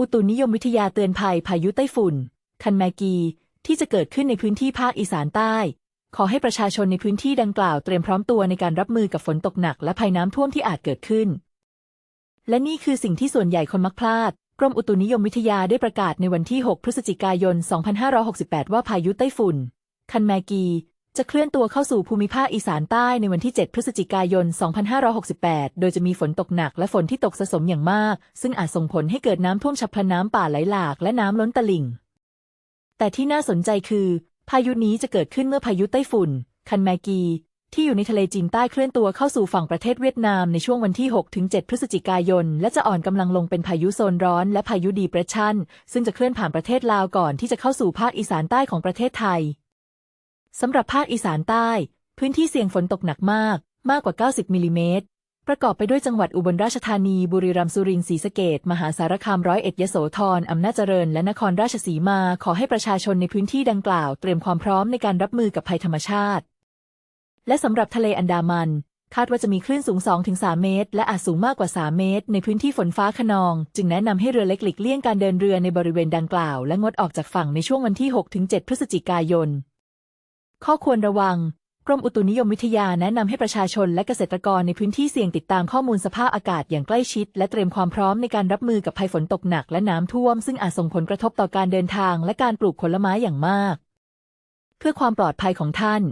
อุตุนิยมวิทยาเตือนภัยพายุไต้ฝุ่น คันแมกี ที่จะเกิดขึ้นในพื้นที่ภาคอีสานใต้ ขอให้ประชาชนในพื้นที่ดังกล่าวเตรียมพร้อมตัวในการรับมือกับฝนตกหนักและภัยน้ำท่วมที่อาจเกิดขึ้น และนี่คือสิ่งที่ส่วนใหญ่คนมักพลาด กรมอุตุนิยมวิทยาได้ประกาศในวันที่ 6 พฤศจิกายน 2568 ว่าพายุไต้ฝุ่น คันแมกี จะเคลื่อนตัวเข้าสู่ภูมิภาคอีสานใต้ในวันที่ 7 พฤศจิกายน 2568 โดยจะมีฝนตกหนักและฝนที่ตกสะสมอย่างมาก ซึ่งอาจส่งผลให้เกิดน้ำท่วมฉับพลันน้ำป่าไหลหลากและน้ำล้นตลิ่ง แต่ที่น่าสนใจคือ พายุนี้จะเกิดขึ้นเมื่อพายุไต้ฝุ่น คันแมกี ที่อยู่ในทะเลจีนใต้เคลื่อนตัวเข้าสู่ฝั่งประเทศเวียดนามในช่วงวันที่ 6-7 พฤศจิกายน และจะอ่อนกำลังลงเป็นพายุโซนร้อน และพายุดีเปรสชันซึ่งจะเคลื่อนผ่านประเทศลาวก่อนที่จะเข้าสู่ภาคอีสานใต้ของประเทศไทย สำหรับภาคอีสานใต้ พื้นที่เสี่ยงฝนตกหนักมาก มากกว่า 90 มิลลิเมตร ประกอบไปด้วยจังหวัดอุบลราชธานี บุรีรัมย์ สุรินทร์ ศรีสะเกษมหาสารคาม ร้อยเอ็ด ยโสธร อำนาจเจริญ และนครราชสีมา ขอให้ประชาชนในพื้นที่ดังกล่าว เตรียมความพร้อมในการรับมือกับภัยธรรมชาติ และสำหรับทะเลอันดามัน คาดว่าจะมีคลื่นสูง 2-3 เมตร และอาจสูงมากกว่า 3 เมตร ในพื้นที่ฝนฟ้าขนอง จึงแนะนำให้เรือเล็กหลีกเลี่ยงการเดินเรือในบริเวณดังกล่าว และงดออกจากฝั่งในช่วงวันที่ 6-7 พฤศจิกายน ข้อควรระวัง กรมอุตุนิยมวิทยาแนะนำให้ประชาชนและเกษตรกรในพื้นที่เสี่ยงติดตามข้อมูลสภาพอากาศอย่างใกล้ชิด และเตรียมความพร้อมในการรับมือกับภัยฝนตกหนักและน้ำท่วม ซึ่งอาจส่งผลกระทบต่อการเดินทางและการปลูกผลไม้อย่างมาก เพื่อความปลอดภัยของท่าน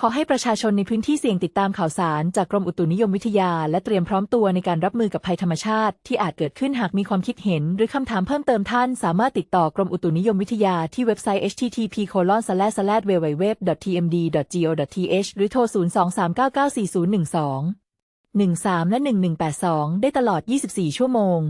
ขอให้ประชาชนในพื้นที่เสี่ยงติดตามข่าวสารจากกรมอุตุนิยมวิทยา และเตรียมพร้อมตัวในการรับมือกับภัยธรรมชาติที่อาจเกิดขึ้นหากมีความคิดเห็น หรือคำถามเพิ่มเติมท่าน สามารถติดต่อกรมอุตุนิยมวิทยาที่เว็บไซต์ http://www.tmd.go.th หรือโทร 023994012 13 และ 1182 ได้ตลอด 24 ชั่วโมง